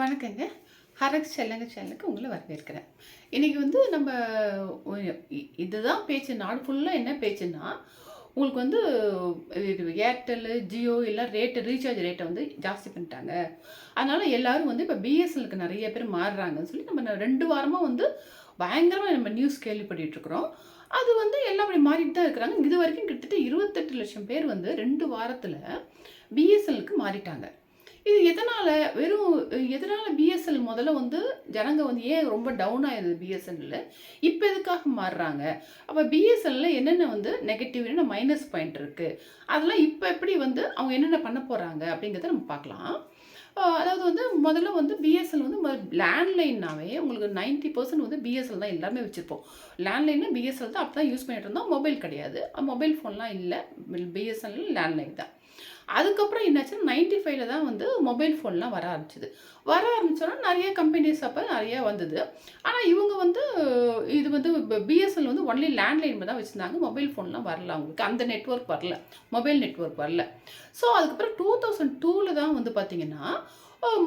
வணக்கங்க. ஹரக் செல்லங்க சேனலுக்கு உங்களை வரவேற்கிறேன். இன்றைக்கி வந்து நம்ம இதுதான் பேச்சு. நாடு ஃபுல்லாக என்ன பேச்சுன்னா உங்களுக்கு வந்து இது ஏர்டெல்லு ஜியோ எல்லாம் ரேட்டு ரீசார்ஜ் ரேட்டை வந்து ஜாஸ்தி பண்ணிட்டாங்க. அதனால் எல்லோரும் வந்து இப்போ பிஎஸ்எல்லுக்கு நிறைய பேர் மாறுறாங்கன்னு சொல்லி நம்ம ரெண்டு வாரமாக வந்து பயங்கரமாக நம்ம நியூஸ் கேள்விப்பட்டுருக்குறோம் இருக்கிறோம். அது வந்து எல்லாம் அப்படி மாறிட்டு தான் இருக்கிறாங்க. இது வரைக்கும் கிட்டத்தட்ட இருபத்தெட்டு லட்சம் பேர் வந்து ரெண்டு வாரத்தில் பிஎஸ்எல்லுக்கு மாறிட்டாங்க. இது எதனால் வெறும் எதனால் பிஎஸ்எல் முதல்ல வந்து ஜனங்க வந்து ஏன் ரொம்ப டவுன் ஆயிடுது பிஎஸ்என்ல இப்போ எதுக்காக மாறுறாங்க? அப்போ பிஎஸ்எல்ல என்னென்ன வந்து நெகட்டிவ் என்னென்ன மைனஸ் பாயிண்ட் இருக்குது அதெல்லாம் இப்போ எப்படி வந்து அவங்க என்னென்ன பண்ண போகிறாங்க அப்படிங்கிறத நம்ம பார்க்கலாம். அதாவது வந்து முதல்ல வந்து பிஎஸ்எல் வந்து லேண்ட்லைன்னாவே உங்களுக்கு 90% பர்சன்ட் வந்து பிஎஸ்எல் தான் எல்லாமே வச்சுருப்போம். லேண்ட்லைன்னா பிஎஸ்எல் தான் அப்போ தான் யூஸ் பண்ணிட்டு இருந்தோம். மொபைல் கிடையாது. மொபைல் ஃபோன்லாம் இல்லை. பிஎஸ்என்எல் லேண்ட்லைன் தான். அதுக்கப்புறம் என்னாச்சுன்னா நைன்டி ஃபைவ்ல தான் வந்து மொபைல் ஃபோன்லாம் வர ஆரம்பிச்சது. வர ஆரம்பிச்சோன்னா நிறைய கம்பெனிஸ் அப்போ நிறைய வந்தது. ஆனால் இவங்க வந்து இது வந்து பிஎஸ்எல் வந்து ஒன்லி லேண்ட்லைன் தான் வச்சுருந்தாங்க. மொபைல் ஃபோன்லாம் வரல அவங்களுக்கு. அந்த நெட்ஒர்க் வரல. மொபைல் நெட்ஒர்க் வரல. ஸோ அதுக்கப்புறம் டூ தௌசண்ட் டூவில் தான் வந்து பார்த்திங்கன்னா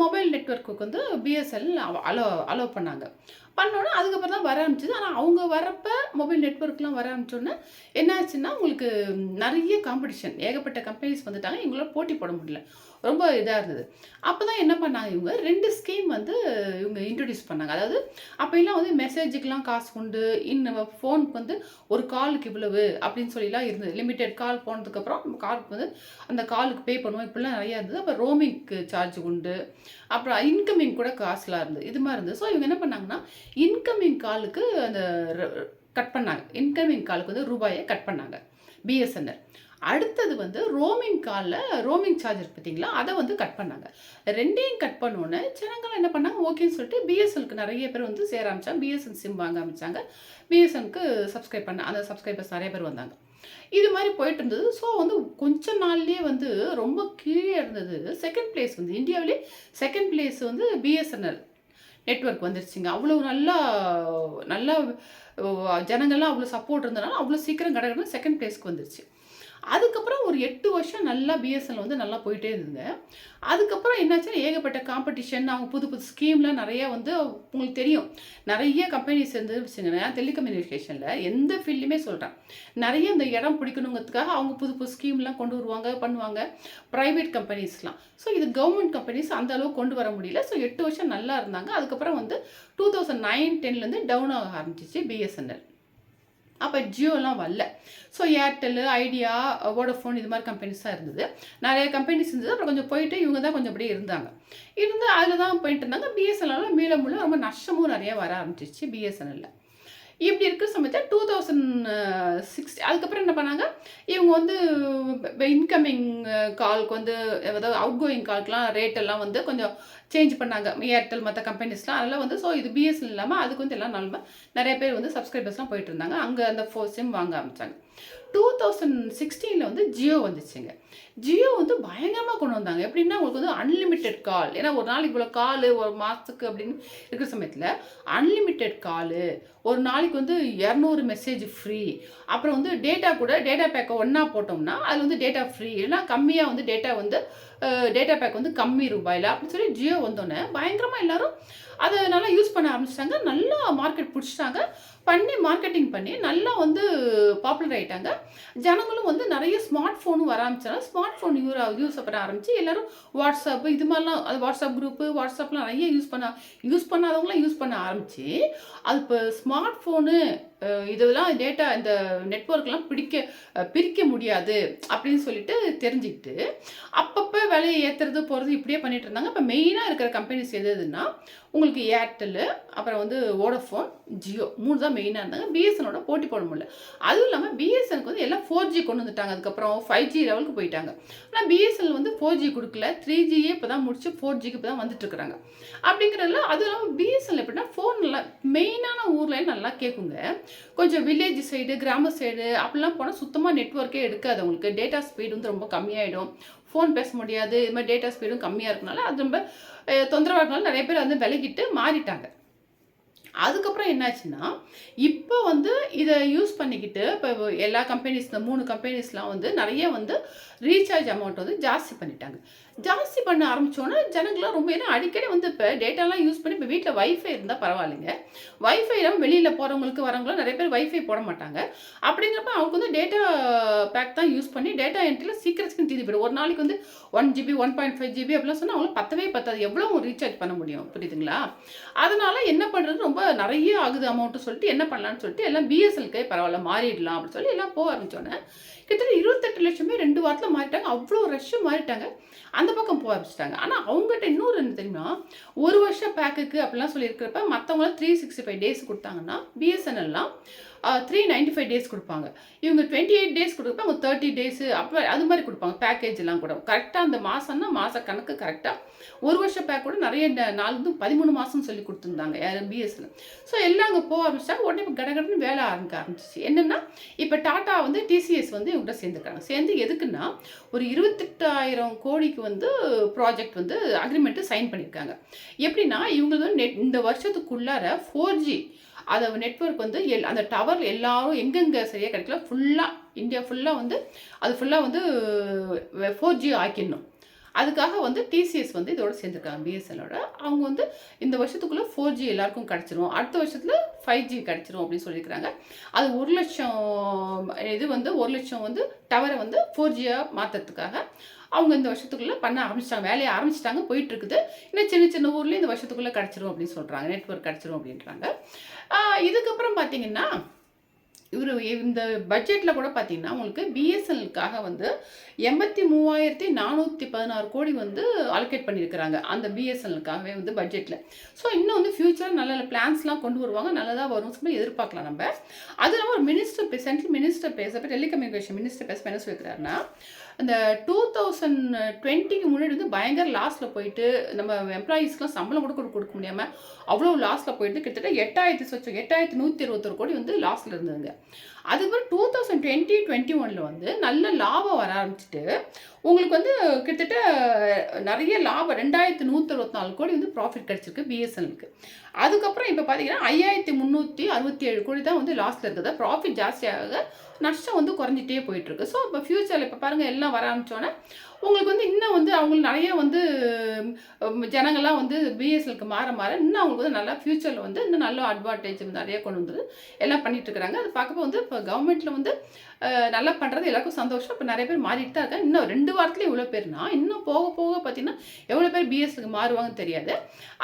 மொபைல் நெட்வொர்க்குக்கு வந்து பிஎஸ்எல் அலோ அலோவ் பண்ணாங்க. பண்ணோன்னே அதுக்கப்புறம் தான் வர ஆரம்பிச்சது. ஆனால் அவங்க வரப்போ மொபைல் நெட்வொர்க்லாம் வர ஆரம்பிச்சோன்னே என்னாச்சுன்னா உங்களுக்கு நிறைய காம்படிஷன் ஏகப்பட்ட கம்பெனிஸ் வந்துட்டாங்க. இவங்களால போட்டி போட முடியல. ரொம்ப இதாக இருந்தது. அப்போ தான் என்ன பண்ணாங்க இவங்க? ரெண்டு ஸ்கீம் வந்து இவங்க இன்ட்ரடியூஸ் பண்ணாங்க. அதாவது அப்போலாம் வந்து மெசேஜுக்கெலாம் காசு உண்டு. இன்னும் ஃபோனுக்கு வந்து ஒரு காலுக்கு இவ்வளவு அப்படின்னு சொல்லிலாம் இருந்தது. லிமிட்டெட் கால் போனதுக்கப்புறம் காலுக்கு வந்து அந்த காலுக்கு பே பண்ணுவோம். இப்படிலாம் நிறையா இருந்தது. அப்போ ரோமிங்க்கு சார்ஜ் உண்டு. அப்புறம் இன்கமிங் கூட காசுலாம் இருந்தது. இது மாதிரி இருந்தது. ஸோ இவங்க என்ன பண்ணாங்கன்னா இன்கமிங் காலுக்கு அந்த கட் பண்ணாங்க. இன்கமிங் காலுக்கு வந்து ரூபாயை கட் பண்ணாங்க. பிஎஸ்என்எல் அடுத்தது வந்து ரோமிங் காலில் ரோமிங் சார்ஜர் பார்த்தீங்களா? அதை வந்து கட் பண்ணாங்க. ரெண்டையும் கட் பண்ணோன்னே ஜனங்கள் என்ன பண்ணாங்க? ஓகேன்னு சொல்லிட்டு பிஎஸ்எல்க்கு நிறைய பேர் வந்து சேர ஆரம்பித்தாங்க பிஎஸ்என் சிம் வாங்க ஆரம்பிச்சாங்க. பிஎஸ்என்க்கு சப்ஸ்கிரைப் பண்ண அந்த சப்ஸ்கிரைபர்ஸ் நிறைய பேர் வந்தாங்க. இது மாதிரி போயிட்டு இருந்தது. ஸோ வந்து கொஞ்ச நாள்லேயே வந்து ரொம்ப கீழே இருந்தது. செகண்ட் பிளேஸ் வந்து இந்தியாவிலே செகண்ட் பிளேஸ் வந்து பிஎஸ்என்எல் நெட்வொர்க் வந்துருச்சுங்க. அவ்வளோ நல்லா நல்லா ஜனங்கள்லாம் அவ்வளோ சப்போர்ட் இருந்தனால அவ்வளோ சீக்கிரம் கடகடன்னு செகண்ட் பிளேஸ்க்கு வந்துருச்சு. அதுக்கப்புறம் ஒரு எட்டு வருஷம் நல்லா பிஎஸ்என்எல் வந்து நல்லா போயிட்டே இருந்தேன் அதுக்கப்புறம் என்னாச்சுன்னா ஏகப்பட்ட காம்படிஷன் அவங்க புது புது ஸ்கீம்லாம் நிறைய வந்து உங்களுக்கு தெரியும். நிறைய கம்பெனிஸ் இருந்து வச்சுங்களேன் டெலிகம்யூனிகேஷனில் எந்த ஃபீல்டுமே சொல்கிறேன் நிறைய இந்த இடம் பிடிக்கணுங்கிறதுக்காக அவங்க புது புது ஸ்கீம்லாம் கொண்டு வருவாங்க பண்ணுவாங்க. ப்ரைவேட் கம்பெனிஸ்லாம் ஸோ இது கவர்மெண்ட் கம்பெனிஸ் அந்த அளவுக்கு கொண்டு வர முடியல. ஸோ எட்டு வருஷம் நல்லா இருந்தாங்க. அதுக்கப்புறம் வந்து டூ தௌசண்ட் நைன் டென்லேருந்து டவுன் ஆக ஆரம்பிச்சிச்சு பிஎஸ்என்எல் அப்போ ஜியோலாம் வரல. ஸோ ஏர்டெல் ஐடியா வோடஃபோன் இது மாதிரி கம்பெனிஸ் தான் இருந்தது. நிறைய கம்பெனிஸ் இருந்தது. அப்புறம் கொஞ்சம் போயிட்டு இவங்க தான் கொஞ்சம் அப்படியே இருந்தாங்க. இருந்து அதில் தான் போயிட்டு இருந்தாங்க. பிஎஸ்என்எல்ல மீள முள்ள ரொம்ப நஷ்டமும் நிறைய வர ஆரம்பிச்சிச்சு பிஎஸ்என்எல்ல இப்படி இருக்கிற சமயத்தில் டூ தௌசண்ட் சிக்ஸ்டி அதுக்கப்புறம் என்ன பண்ணாங்க? இவங்க வந்து இன்கமிங் காலுக்கு வந்து அதாவது அவுட் கோயிங் கால்க்குலாம் ரேட் எல்லாம் வந்து கொஞ்சம் சேஞ்ச் பண்ணாங்க. ஏர்டெல் மற்ற கம்பெனிஸ்லாம் அதெல்லாம் வந்து ஸோ இது பிஎஸ்எல் இல்லாமல் அதுக்கு வந்து எல்லாம் நல்ல நிறைய பேர் வந்து சப்ஸ்கிரைபர்ஸ்லாம் போயிட்டு இருந்தாங்க. அங்கே அந்த ஃபோர் சிம் வாங்க ஆரம்பித்தாங்க டூ தௌசண்ட் சிக்ஸ்டீனில் வந்து ஜியோ வந்துச்சுங்க. ஜியோ வந்து பயங்கரமாக கொண்டு வந்தாங்க. எப்படின்னா உங்களுக்கு வந்து அன்லிமிட்டெட் கால் ஏன்னா ஒரு நாளைக்கு இவ்வளோ கால் ஒரு மாதத்துக்கு அப்படின்னு இருக்கிற சமயத்தில் அன்லிமிட்டெட் காலு ஒரு நாளைக்கு வந்து இரநூறு மெசேஜ் ஃப்ரீ அப்புறம் வந்து டேட்டா கூட டேட்டா பேக்கை ஒன்றா போட்டோம்னா அது வந்து டேட்டா ஃப்ரீ இல்லைன்னா கம்மியாக வந்து டேட்டா வந்து டேட்டா பேக் வந்து கம்மி ரூபாயில் அப்படின்னு சொல்லி ஜியோ வந்தோடனே பயங்கரமாக எல்லாரும் அதை நல்லா யூஸ் பண்ண ஆரம்பிச்சிட்டாங்க. நல்லா மார்க்கெட் பிடிச்சிட்டாங்க. பண்ணி மார்க்கெட்டிங் பண்ணி நல்லா வந்து பாப்புலர் ஆகிட்டாங்க ஜனங்களும் வந்து நிறைய ஸ்மார்ட் ஃபோனும் வர ஆரம்பிச்சாங்க. ஸ்மார்ட் ஃபோன் யூ யூஸ் பண்ண ஆரம்பிச்சு எல்லோரும் வாட்ஸ்அப் இது மாதிரிலாம் அது வாட்ஸ்அப் குரூப்பு வாட்ஸ்அப்லாம் நிறைய யூஸ் பண்ண யூஸ் பண்ணாதவங்களாம் யூஸ் பண்ண ஆரம்பிச்சு அது இப்போ ஸ்மார்ட் ஃபோனு இதெல்லாம் டேட்டா இந்த நெட்ஒர்க்லாம் பிடிக்க பிரிக்க முடியாது அப்படின்னு சொல்லிட்டு தெரிஞ்சுக்கிட்டு அப்பப்போ விலையை ஏற்றுறது போகிறது இப்படியே பண்ணிகிட்டு இருந்தாங்க. இப்போ மெயினாக இருக்கிற கம்பெனிஸ் எது எதுன்னா உங்களுக்கு ஏர்டெல்லு அப்புறம் வந்து வோடஃபோன் ஜியோ மூணு தான் மெயினாக இருந்தாங்க. பிஎஸ்எனோட போட்டி போட முடியல. அதுவும் இல்லாமல் பிஎஸ்எனுக்கு வந்து எல்லாம் ஃபோர் ஜி கொண்டு வந்துட்டாங்க. அதுக்கப்புறம் ஃபைவ் ஜி லெவலுக்கு போயிட்டாங்க. ஆனால் பிஎஸ்எல் வந்து ஃபோர் ஜி கொடுக்கல. த்ரீ ஜியே இப்போ தான் முடிச்சு ஃபோர் ஜிக்கு இப்போ தான் வந்துட்டு இருக்கிறாங்க. அப்படிங்கிறதுல அதுவும் இல்லாமல் பிஎஸ்எல் எப்படின்னா ஃபோன் நல்லா மெயினான ஊரில் நல்லா கேட்குங்க கொஞ்சம் வில்லேஜ் சைடு கிராம சைடு அப்படிலாம் போனால் சுத்தமாக நெட்ஒர்க்கே எடுக்காது அவங்களுக்கு. டேட்டா ஸ்பீடு வந்து ரொம்ப கம்மியாயிடும். ஃபோன் பேச முடியாது. இது மாதிரி டேட்டா ஸ்பீடும் கம்மியாக இருக்கனால அது ரொம்ப தொந்தரவாக இருக்கனால நிறைய பேர் வந்து விலகிட்டு மாறிட்டாங்க. அதுக்கப்புறம் என்னாச்சுன்னா இப்போ வந்து இதை யூஸ் பண்ணிக்கிட்டு இப்போ எல்லா கம்பெனிஸ் இந்த மூணு கம்பெனிஸ்லாம் வந்து நிறைய வந்து ரீசார்ஜ் அமௌண்ட் வந்து ஜாஸ்தி பண்ணிட்டாங்க. ஜாஸ்தி பண்ண ஆரம்பித்தோன்னா ஜனங்களாம் ரொம்ப ஏன்னா அடிக்கடி வந்து இப்போ டேட்டாலாம் யூஸ் பண்ணி இப்போ வீட்டில் வைஃபை இருந்தால் பரவாயில்லைங்க. வைஃபை இல்லாமல் வெளியில் போகிறவங்களுக்கு வரவங்களும் நிறைய பேர் வைஃபை போட மாட்டாங்க. அப்படிங்கிறப்ப அவங்க வந்து டேட்டா பேக் தான் யூஸ் பண்ணி டேட்டா என்ட்ரியில் சீக்கிரம் சீக்கிரம் தீர்ந்து போயிடும் ஒரு நாளைக்கு வந்து one GB one point five GB அப்படிலாம் சொன்னால் அவங்களுக்கு பத்தவே பத்தாது. எவ்வளோ ரீசார்ஜ் பண்ண முடியும்? புரியுதுங்களா? அதனால் என்ன பண்ணுறது ரொம்ப நிறைய ஆகுது அமௌண்ட்டு சொல்லிட்டு என்ன பண்ணலான்னு சொல்லிட்டு எல்லாம் பிஎஸ்எல்கே பரவாயில்ல மாறிடலாம் அப்படின்னு சொல்லி எல்லாம் போக ஆரம்பித்தோன்னே கிட்டத்தட்ட இருபத்தெட்டு லட்சமே ரெண்டு வாரத்தில் மாறிட்டாங்க. அவ்வளோ ரஷ்ஷு மாறிட்டாங்க. அந்த பக்கம் போக ஆரம்பிச்சிட்டாங்க. ஆனால் அவங்ககிட்ட இன்னொரு என்ன தெரியுமா? ஒரு வருஷம் பேக்குக்கு அப்படிலாம் சொல்லியிருக்கிறப்ப மற்றவங்களாம் த்ரீ சிக்ஸ்டி ஃபைவ் டேஸ் கொடுத்தாங்கன்னா பிஎஸ்என்எல்லாம் த்ரீ நைன்டி ஃபைவ் டேஸ் கொடுப்பாங்க. இவங்க டுவெண்ட்டி எயிட் டேஸ் கொடுப்பாங்க அவங்க தேர்ட்டி டேஸு அப்போ அது மாதிரி கொடுப்பாங்க பேக்கேஜ்லாம் கூட. கரெக்டாக அந்த மாதம்னா மாத கணக்கு கரெக்டாக ஒரு வருஷம் பேக் கூட நிறைய நாலு நாள் வந்து பதிமூணு மாதம் சொல்லி கொடுத்துருந்தாங்க யார் பிஎஸ்எல் ஸோ எல்லாம் அங்கே போக ஆரம்பிச்சிட்டாங்க. உடனே இப்போ கடகடன்னு வேலை ஆரம்பிக்க ஆரம்பிச்சிச்சு. என்னென்னா இப்போ டாட்டா வந்து டிசிஎஸ் வந்து இவங்கள்ட்ட சேர்ந்துருக்காங்க. சேர்ந்து எதுக்குன்னா ஒரு இருபத்தெட்டாயிரம் கோடிக்கு வந்து ப்ராஜெக்ட் வந்து அக்ரிமெண்ட்டு சைன் பண்ணியிருக்காங்க எப்படின்னா இவங்க வந்து நெட் இந்த வருஷத்துக்குள்ளார ஃபோர் ஜி அதை நெட்வொர்க் வந்து எல் அந்த டவர் எல்லாரும் எங்கெங்கே சரியாக கிடைக்கல ஃபுல்லாக இந்தியா ஃபுல்லாக வந்து அது ஃபுல்லாக வந்து ஃபோர் ஜி ஆக்கிடணும். அதுக்காக வந்து டிசிஎஸ் வந்து இதோட சேர்ந்துருக்காங்க பிஎஸ்எல்லோட அவங்க வந்து இந்த வருஷத்துக்குள்ளே ஃபோர் ஜி எல்லாருக்கும் கிடச்சிரும். அடுத்த வருஷத்தில் ஃபைவ் ஜி கிடச்சிரும் அப்படின்னு சொல்லியிருக்கிறாங்க. அது ஒரு லட்சம் இது வந்து ஒரு லட்சம் வந்து டவரை வந்து ஃபோர் ஜியாக மாற்றுறதுக்காக அவங்க இந்த வருஷத்துக்குள்ளே பண்ண ஆரம்பிச்சிட்டாங்க. வேலையை ஆரம்பிச்சிட்டாங்க போயிட்டு இருக்குது இன்னும் சின்ன சின்ன ஊர்லேயும் இந்த வருஷத்துக்குள்ளே கிடச்சிரும் அப்படின்னு சொல்கிறாங்க நெட்ஒர்க் கிடச்சிரும் அப்படின்றாங்க. இதுக்கப்புறம் பார்த்தீங்கன்னா இவர் இந்த பட்ஜெட்டில் கூட பார்த்தீங்கன்னா உங்களுக்கு பிஎஸ்என்எல்காக வந்து எண்பத்தி மூவாயிரத்தி நானூற்றி பதினாறு கோடி வந்து அலோகேட் பண்ணியிருக்கிறாங்க அந்த பிஎஸ்என்எல்காகவே வந்து பட்ஜெட்டில் ஸோ இன்னும் வந்து ஃபியூச்சர் நல்ல நல்ல பிளான்ஸ்லாம் கொண்டு வருவாங்க. நல்லதாக வரும் சொல்லி எதிர்பார்க்கலாம் நம்ம. அது இல்லாமல் ஒரு மினிஸ்டர் சென்ட்ரல் மினிஸ்டர் பேசப்போ டெலிகம்யூனிகேஷன் மினிஸ்டர் பேச என்ன சொல்லியிருக்கிறாருன்னா அந்த டூ தௌசண்ட் டுவெண்ட்டிக்கு முன்னாடி வந்து பயங்கர லாஸில் போயிட்டு நம்ம எம்ப்ளாயீஸ்க்குலாம் சம்பளம் கூட கொடுக்க கொடுக்க முடியாமல் அவ்வளோ லாஸில் போயிட்டு கிட்டத்தட்ட எட்டாயிரத்தி சொச்சம் எட்டாயிரத்தி நூற்றி இருபத்தொரு கோடி வந்து லாஸில் இருந்ததுங்க. அதுக்கப்புறம் டூ தௌசண்ட் டுவெண்ட்டி டுவெண்ட்டி ஒனில் வந்து நல்ல லாபம் வர ஆரம்பிச்சிட்டு உங்களுக்கு வந்து கிட்டத்தட்ட நிறைய லாபம் ரெண்டாயிரத்தி நூற்றி அறுபத்தி நாலு கோடி வந்து ப்ராஃபிட் கிடச்சிருக்கு பிஎஸ்என்எலுக்கு அதுக்கப்புறம் இப்போ பார்த்தீங்கன்னா ஐயாயிரத்தி முந்நூற்றி அறுபத்தி ஏழு கோடி தான் வந்து லாஸில் இருக்குது. ப்ராஃபிட் ஜாஸ்தியாக நஷ்டம் வந்து குறைஞ்சிட்டே போயிட்டுருக்கு ஸோ இப்போ ஃப்யூச்சரில் இப்போ பாருங்கள் எல்லாம் வர ஆரம்பிச்சோன்னே உங்களுக்கு வந்து இன்னும் வந்து அவங்களுக்கு நிறைய வந்து ஜனங்கள்லாம் வந்து பிஎஸ்எல்க்கு மாற மாற இன்னும் அவங்களுக்கு வந்து நல்லா ஃப்யூச்சரில் வந்து இன்னும் நல்ல அட்வான்டேஜ் நிறைய கொண்டு வந்து எல்லாம் பண்ணிட்டு இருக்காங்க அது பார்க்கப்போ வந்து இப்போ கவர்மெண்ட்டில் வந்து நல்லா பண்ணுறது எல்லாருக்கும் சந்தோஷம். இப்போ நிறைய பேர் மாறிட்டு தான் இருக்காங்க. இன்னும் ரெண்டு வாரத்துல இவ்வளோ பேர்னா இன்னும் போக போக பார்த்தீங்கன்னா எவ்வளோ பேர் பிஎஸ்சிக்கு மாறுவாங்கன்னு தெரியாது.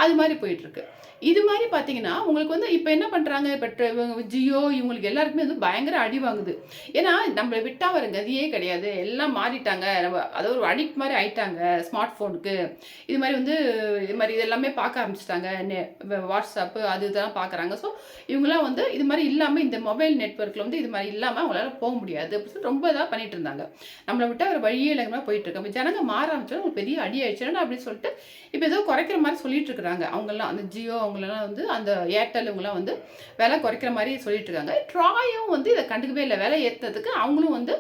அது மாதிரி போயிட்டுருக்கு இது மாதிரி பார்த்தீங்கன்னா உங்களுக்கு வந்து இப்போ என்ன பண்ணுறாங்க இப்போ ஜியோ இவங்களுக்கு எல்லாருக்குமே வந்து பயங்கர அடி வாங்குது. ஏன்னா நம்மளை விட்டால் வர கதியே கிடையாது. எல்லாம் மாறிட்டாங்க. நம்ம அதாவது ஒரு அடிக்ட் மாதிரி ஆயிட்டாங்க ஸ்மார்ட் ஃபோனுக்கு இது மாதிரி வந்து இது மாதிரி இதெல்லாமே பார்க்க ஆரம்பிச்சிட்டாங்க. வாட்ஸ்அப்பு அது இதெல்லாம் பார்க்குறாங்க ஸோ இவங்களாம் வந்து இது மாதிரி இல்லாமல் இந்த மொபைல் நெட்ஒர்க்கில் வந்து இது மாதிரி இல்லாமல் அவங்களால போக முடியாது அப்படின்னு சொல்லி ரொம்ப இதாக பண்ணிட்டு இருந்தாங்க நம்மளை விட்டு ஒரு வழியே இல்லாமல் போயிட்டு இருக்கு ஜனங்க மாற ஆரம்பிச்சோன்னா ஒரு பெரிய அடி ஆயிடுச்சுன்னா அப்படின்னு சொல்லிட்டு இப்போ ஏதோ குறைக்கிற மாதிரி சொல்லிட்டு இருக்கிறாங்க. அவங்கெல்லாம் அந்த ஜியோ அவங்களெல்லாம் வந்து அந்த ஏர்டெல் இவங்கெல்லாம் வந்து விலை குறைக்கிற மாதிரி சொல்லிட்டு இருக்காங்க. ட்ராயும் வந்து இதை கண்டுக்கவே இல்லை. விலை ஏற்றுறதுக்கு அவங்களும் வந்து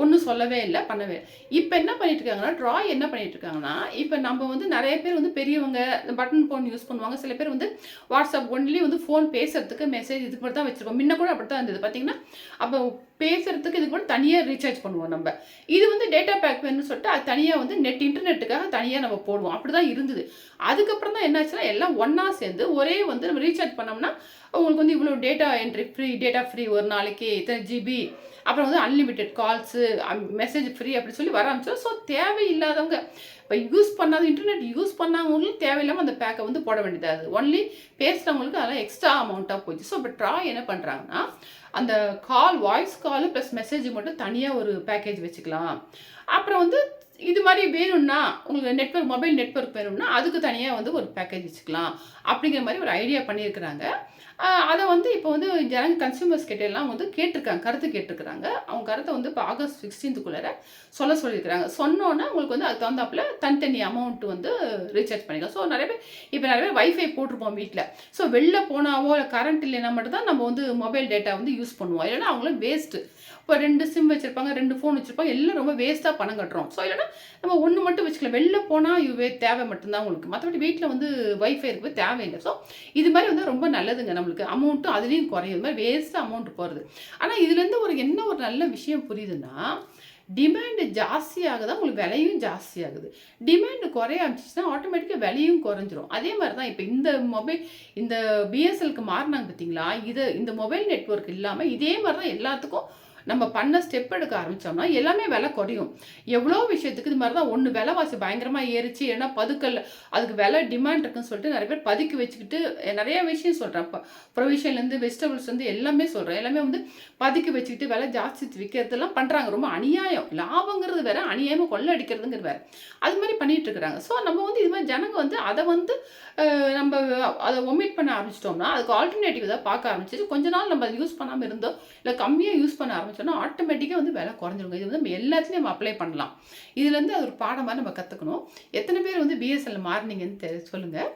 ஒன்றும் சொல்லவே இல்லை பண்ணவே இல்லை. இப்போ என்ன பண்ணிட்டு இருக்காங்கன்னா ட்ராய் என்ன பண்ணிட்டு இருக்காங்கன்னா இப்போ நம்ம வந்து நிறைய பேர் வந்து பெரியவங்க இந்த பட்டன் ஃபோன் யூஸ் பண்ணுவாங்க. சில பேர் வந்து வாட்ஸ்அப் ஒன்லி வந்து ஃபோன் பேசுறதுக்கு மெசேஜ் இதுக்கு மட்டும் தான் வச்சிருக்கோம் முன்ன கூட அப்படி தான் இருந்தது. பார்த்தீங்கன்னா அப்போ பேசுறதுக்கு இதுக்கு கூட தனியாக ரீசார்ஜ் பண்ணுவோம் நம்ம. இது வந்து டேட்டா பேக் வேணும்னு சொல்லிட்டு அது தனியாக வந்து நெட் இன்டர்நெட்டுக்காக தனியாக நம்ம போடுவோம். அப்படி தான் இருந்தது. அதுக்கப்புறம் தான் என்னாச்சுன்னா எல்லாம் ஒன்றா சேர்ந்து ஒரே வந்து நம்ம ரீசார்ஜ் பண்ணோம்னா உங்களுக்கு வந்து இவ்வளோ data entry free data free ஒரு நாளைக்கு இத்தனை ஜிபி அப்புறம் வந்து அன்லிமிட்டெட் கால்ஸு மெசேஜ் ஃப்ரீ அப்படி சொல்லி வர ஆரம்பிச்சோம் ஸோ தேவையில்லாதவங்க இப்போ யூஸ் பண்ணாத இன்டர்நெட் யூஸ் பண்ணாதவங்களும் தேவையில்லாமல் அந்த பேக்கை வந்து போட வேண்டியதாகுது ஒன்லி பேசுகிறவங்களுக்கு அதெல்லாம் எக்ஸ்ட்ரா அமௌண்ட்டாக போச்சு. ஸோ இப்போ ட்ரா என்ன பண்ணுறாங்கன்னா அந்த call voice call plus message மட்டும் தனியாக ஒரு பேக்கேஜ் வச்சுக்கலாம். அப்புறம் வந்து இது மாதிரி வேணும்னா உங்களுக்கு நெட்வொர்க் மொபைல் நெட்வொர்க் வேணும்னா அதுக்கு தனியாக வந்து ஒரு பேக்கேஜ் வச்சுக்கலாம். அப்படிங்கிற மாதிரி ஒரு ஐடியா பண்ணியிருக்கிறாங்க. அதை வந்து இப்போ வந்து ஜனங்க கன்சியூமர்ஸ் கிட்ட எல்லாம் வந்து கேட்டிருக்காங்க கருத்து கேட்டிருக்கிறாங்க. அவங்க கருத்தை வந்து இப்போ ஆகஸ்ட் சிக்ஸ்டீன்த்துக்குள்ளார சொல்ல சொல்லியிருக்கிறாங்க. சொன்னோன்னே உங்களுக்கு வந்து அதுக்கு தகுந்தாப்புல தனித்தனி அமௌண்ட் வந்து ரீசார்ஜ் பண்ணிக்கலாம். ஸோ நிறைய பேர் இப்போ நிறைய பேர் வைஃபை போட்டிருப்போம் வீட்டில் ஸோ வெளில போனாவோ இல்லை கரண்ட் இல்லைன்னா மட்டும் தான் நம்ம வந்து மொபைல் டேட்டா வந்து யூஸ் பண்ணுவோம். இல்லைன்னா அவங்களும் வேஸ்ட்டு இப்போ ரெண்டு சிம் வச்சுருப்பாங்க ரெண்டு ஃபோன் வச்சுருப்பாங்க எல்லாம் ரொம்ப வேஸ்ட்டாக பணம் கட்டுறோம். ஸோ இல்லைன்னா நம்ம ஒன்று மட்டும் வச்சுக்கலாம். வெளில போனால் இது தேவை மட்டும்தான் உங்களுக்கு. மற்றபடி வீட்டில் வந்து வைஃபை இருக்குது தேவையில்லை. ஸோ இது மாதிரி வந்து ரொம்ப நல்லதுங்க நம்மளுக்கு. அமௌண்ட்டும் அதுலேயும் குறையுது மாதிரி வேஸ்ட்டாக அமௌண்ட் போகிறது ஆனால் இதுலேருந்து ஒரு என்ன ஒரு நல்ல விஷயம் புரியுதுன்னா டிமாண்டு ஜாஸ்தியாகுதா உங்களுக்கு விலையும் ஜாஸ்தியாகுது. டிமாண்டு குறைய ஆரம்பிச்சிச்சுன்னா ஆட்டோமேட்டிக்காக விலையும் குறைஞ்சிரும். அதே மாதிரி தான் இப்போ இந்த மொபைல் இந்த பிஎஸ்எல்க்கு மாறினாங்க பார்த்தீங்களா இது இந்த மொபைல் நெட்வொர்க் இல்லாமல் இதே மாதிரி தான் எல்லாத்துக்கும் நம்ம பண்ண ஸ்டெப் எடுக்க ஆரம்பித்தோம்னா எல்லாமே விலை குறையும். எவ்வளோ விஷயத்துக்கு இது மாதிரி தான் ஒன்று விலைவாசி பயங்கரமாக ஏறிச்சு. ஏன்னா பதுக்கல் அதுக்கு விலை டிமாண்ட் இருக்குன்னு சொல்லிட்டு நிறைய பேர் பதுக்கி வச்சுக்கிட்டு நிறைய விஷயம் சொல்கிறேன் இப்போ ப்ரொவிஷன்லேருந்து வெஜிடபிள்ஸ்லேருந்து எல்லாமே சொல்கிறேன் எல்லாமே வந்து பதுக்கி வச்சுக்கிட்டு விலை ஜாஸ்தி விற்கிறதெல்லாம் பண்ணுறாங்க ரொம்ப அநியாயம். லாபங்கிறது வேற அநியாயமாக கொள்ளை அடிக்கிறதுங்கிறது வேற. அது மாதிரி பண்ணிகிட்டு இருக்கிறாங்க. ஸோ நம்ம வந்து இது மாதிரி ஜனங்க வந்து அதை வந்து நம்ம அதை ஒமிட் பண்ண ஆரம்பிச்சிட்டோம்னா அதுக்கு ஆல்டர்னேட்டிவ் தான் பார்க்க ஆரம்பிச்சிட்டு கொஞ்ச நாள் நம்ம அதை யூஸ் பண்ணாமல் இருந்தோம் இல்லை கம்மியாக யூஸ் பண்ண சொன்னால் ஆட்டோமேட்டிக்காக வந்து விலை குறைஞ்சிருங்க. இது வந்து நம்ம எல்லாத்துலேயும் நம்ம அப்ளை பண்ணலாம். இதுலேருந்து அது ஒரு பாடமாக நம்ம கற்றுக்கணும் எத்தனை பேர் வந்து பிஎஸ்எல் மாறினீங்கன்னு தெ சொல்லுங்கள்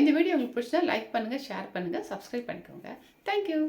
இந்த வீடியோ உங்களுக்கு பிடிச்சா லைக் பண்ணுங்கள் ஷேர் பண்ணுங்கள் சப்ஸ்கிரைப் பண்ணிக்கோங்க. தேங்க்யூ